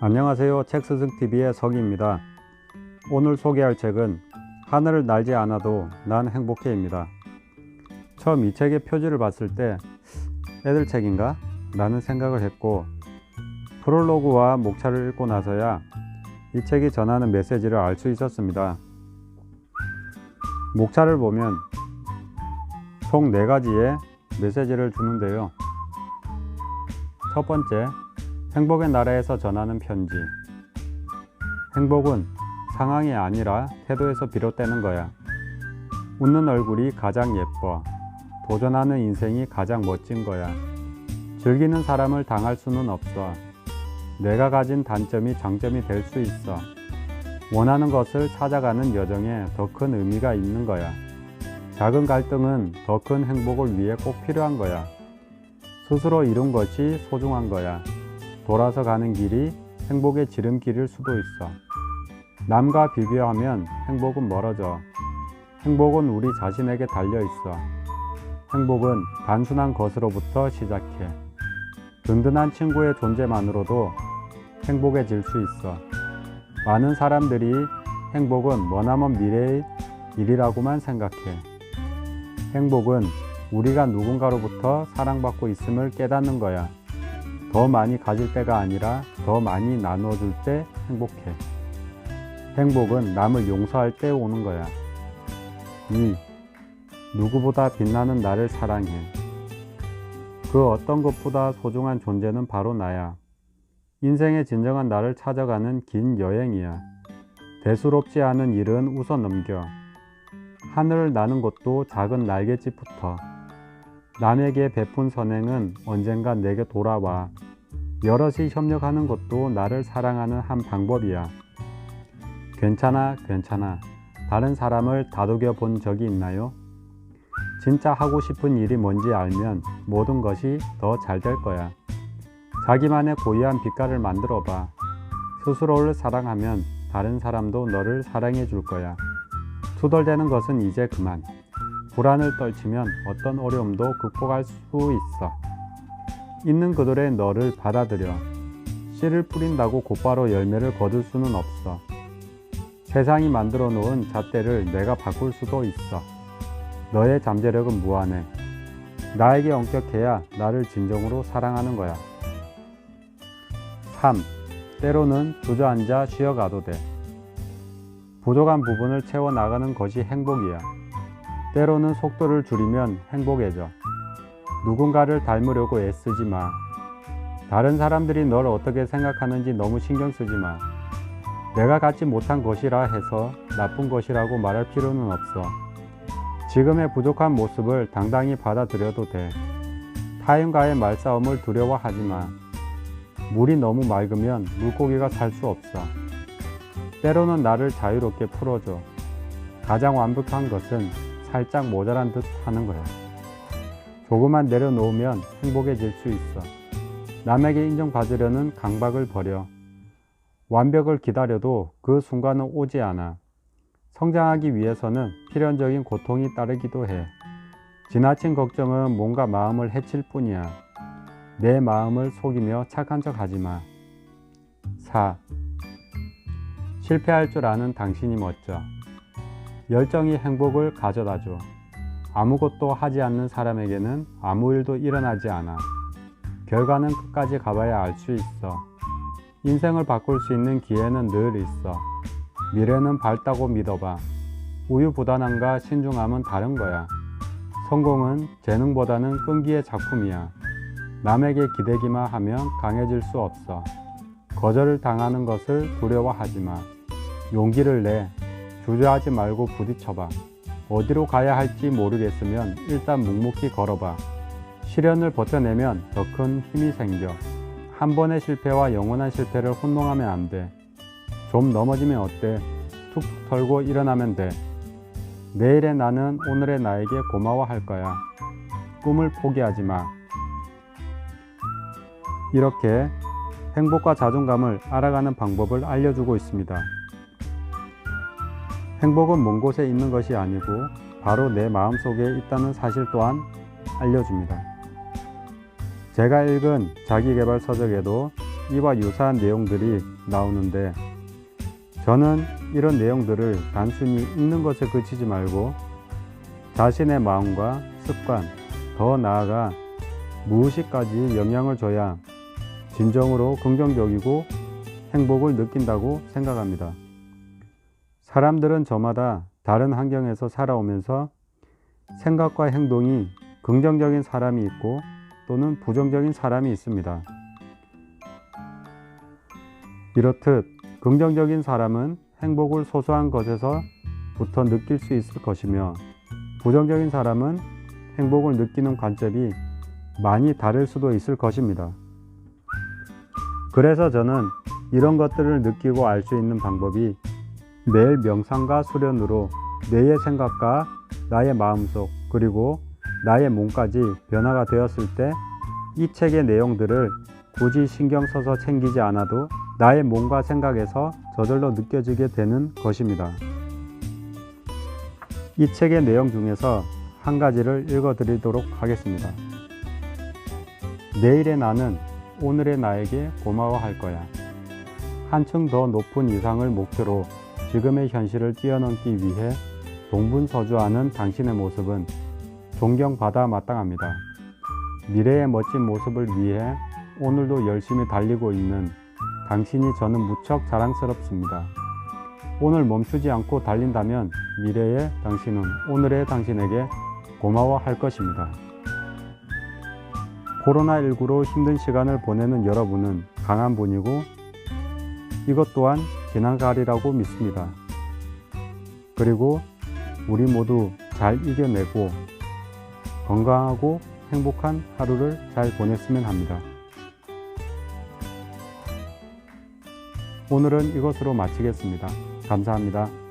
안녕하세요. 책스승TV의 석입니다. 오늘 소개할 책은 하늘을 날지 않아도 난 행복해 입니다. 처음 이 책의 표지를 봤을 때 애들 책인가? 라는 생각을 했고 프롤로그와 목차를 읽고 나서야 이 책이 전하는 메시지를 알 수 있었습니다. 목차를 보면 총 4가지의 메시지를 주는데요. 첫 번째, 행복의 나라에서 전하는 편지. 행복은 상황이 아니라 태도에서 비롯되는 거야. 웃는 얼굴이 가장 예뻐. 도전하는 인생이 가장 멋진 거야. 즐기는 사람을 당할 수는 없어. 내가 가진 단점이 장점이 될 수 있어. 원하는 것을 찾아가는 여정에 더 큰 의미가 있는 거야. 작은 갈등은 더 큰 행복을 위해 꼭 필요한 거야. 스스로 이룬 것이 소중한 거야. 돌아서 가는 길이 행복의 지름길일 수도 있어. 남과 비교하면 행복은 멀어져. 행복은 우리 자신에게 달려 있어. 행복은 단순한 것으로부터 시작해. 든든한 친구의 존재만으로도 행복해질 수 있어. 많은 사람들이 행복은 머나먼 미래의 일이라고만 생각해. 행복은 우리가 누군가로부터 사랑받고 있음을 깨닫는 거야. 더 많이 가질 때가 아니라 더 많이 나눠줄 때 행복해. 행복은 남을 용서할 때 오는 거야. 2. 누구보다 빛나는 나를 사랑해. 그 어떤 것보다 소중한 존재는 바로 나야. 인생의 진정한 나를 찾아가는 긴 여행이야. 대수롭지 않은 일은 웃어 넘겨. 하늘을 나는 것도 작은 날갯짓부터. 남에게 베푼 선행은 언젠가 내게 돌아와. 여럿이 협력하는 것도 나를 사랑하는 한 방법이야. 괜찮아, 괜찮아. 다른 사람을 다독여 본 적이 있나요? 진짜 하고 싶은 일이 뭔지 알면 모든 것이 더 잘 될 거야. 자기만의 고유한 빛깔을 만들어 봐. 스스로를 사랑하면 다른 사람도 너를 사랑해 줄 거야. 투덜대는 것은 이제 그만. 불안을 떨치면 어떤 어려움도 극복할 수 있어. 있는 그들의 너를 받아들여. 씨를 뿌린다고 곧바로 열매를 거둘 수는 없어. 세상이 만들어 놓은 잣대를 내가 바꿀 수도 있어. 너의 잠재력은 무한해. 나에게 엄격해야 나를 진정으로 사랑하는 거야. 3. 때로는 주저앉아 쉬어가도 돼. 부족한 부분을 채워 나가는 것이 행복이야. 때로는 속도를 줄이면 행복해져. 누군가를 닮으려고 애쓰지 마. 다른 사람들이 널 어떻게 생각하는지 너무 신경 쓰지 마. 내가 갖지 못한 것이라 해서 나쁜 것이라고 말할 필요는 없어. 지금의 부족한 모습을 당당히 받아들여도 돼. 타인과의 말싸움을 두려워하지 마. 물이 너무 맑으면 물고기가 살 수 없어. 때로는 나를 자유롭게 풀어줘. 가장 완벽한 것은 살짝 모자란 듯 하는 거야. 조금만 내려놓으면 행복해질 수 있어. 남에게 인정받으려는 강박을 버려. 완벽을 기다려도 그 순간은 오지 않아. 성장하기 위해서는 필연적인 고통이 따르기도 해. 지나친 걱정은 뭔가 마음을 해칠 뿐이야. 내 마음을 속이며 착한 척 하지 마. 4. 실패할 줄 아는 당신이 멋져. 열정이 행복을 가져다 줘. 아무것도 하지 않는 사람에게는 아무 일도 일어나지 않아. 결과는 끝까지 가봐야 알 수 있어. 인생을 바꿀 수 있는 기회는 늘 있어. 미래는 밝다고 믿어봐. 우유부단함과 신중함은 다른 거야. 성공은 재능보다는 끈기의 작품이야. 남에게 기대기만 하면 강해질 수 없어. 거절을 당하는 것을 두려워하지 마. 용기를 내. 주저하지 말고 부딪혀봐. 어디로 가야 할지 모르겠으면 일단 묵묵히 걸어봐. 시련을 버텨내면 더 큰 힘이 생겨. 한 번의 실패와 영원한 실패를 혼동하면 안 돼. 좀 넘어지면 어때? 툭툭 털고 일어나면 돼. 내일의 나는 오늘의 나에게 고마워할 거야. 꿈을 포기하지 마. 이렇게 행복과 자존감을 알아가는 방법을 알려주고 있습니다. 행복은 먼 곳에 있는 것이 아니고 바로 내 마음 속에 있다는 사실 또한 알려줍니다. 제가 읽은 자기개발 서적에도 이와 유사한 내용들이 나오는데 저는 이런 내용들을 단순히 읽는 것에 그치지 말고 자신의 마음과 습관, 더 나아가 무의식까지 영향을 줘야 진정으로 긍정적이고 행복을 느낀다고 생각합니다. 사람들은 저마다 다른 환경에서 살아오면서 생각과 행동이 긍정적인 사람이 있고 또는 부정적인 사람이 있습니다. 이렇듯 긍정적인 사람은 행복을 소소한 것에서부터 느낄 수 있을 것이며 부정적인 사람은 행복을 느끼는 관점이 많이 다를 수도 있을 것입니다. 그래서 저는 이런 것들을 느끼고 알 수 있는 방법이 매일 명상과 수련으로 뇌의 생각과 나의 마음속 그리고 나의 몸까지 변화가 되었을 때 이 책의 내용들을 굳이 신경 써서 챙기지 않아도 나의 몸과 생각에서 저절로 느껴지게 되는 것입니다. 이 책의 내용 중에서 한 가지를 읽어 드리도록 하겠습니다. 내일의 나는 오늘의 나에게 고마워할 거야. 한층 더 높은 이상을 목표로 지금의 현실을 뛰어넘기 위해 동분서주하는 당신의 모습은 존경받아 마땅합니다. 미래의 멋진 모습을 위해 오늘도 열심히 달리고 있는 당신이 저는 무척 자랑스럽습니다. 오늘 멈추지 않고 달린다면 미래의 당신은 오늘의 당신에게 고마워할 것입니다. 코로나19로 힘든 시간을 보내는 여러분은 강한 분이고 이것 또한 지나가리라고 믿습니다. 그리고 우리 모두 잘 이겨내고 건강하고 행복한 하루를 잘 보냈으면 합니다. 오늘은 이것으로 마치겠습니다. 감사합니다.